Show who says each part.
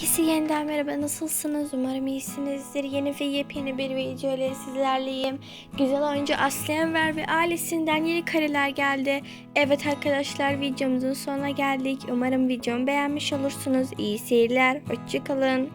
Speaker 1: Herkese yeniden merhaba nasılsınız? Umarım iyisinizdir. Yeni ve yepyeni bir video ile sizlerleyim. Güzel oyuncu Aslı Enver ve ailesinden yeni kareler geldi. Evet arkadaşlar videomuzun sonuna geldik. Umarım videomu beğenmiş olursunuz. İyi seyirler. Hoşçakalın.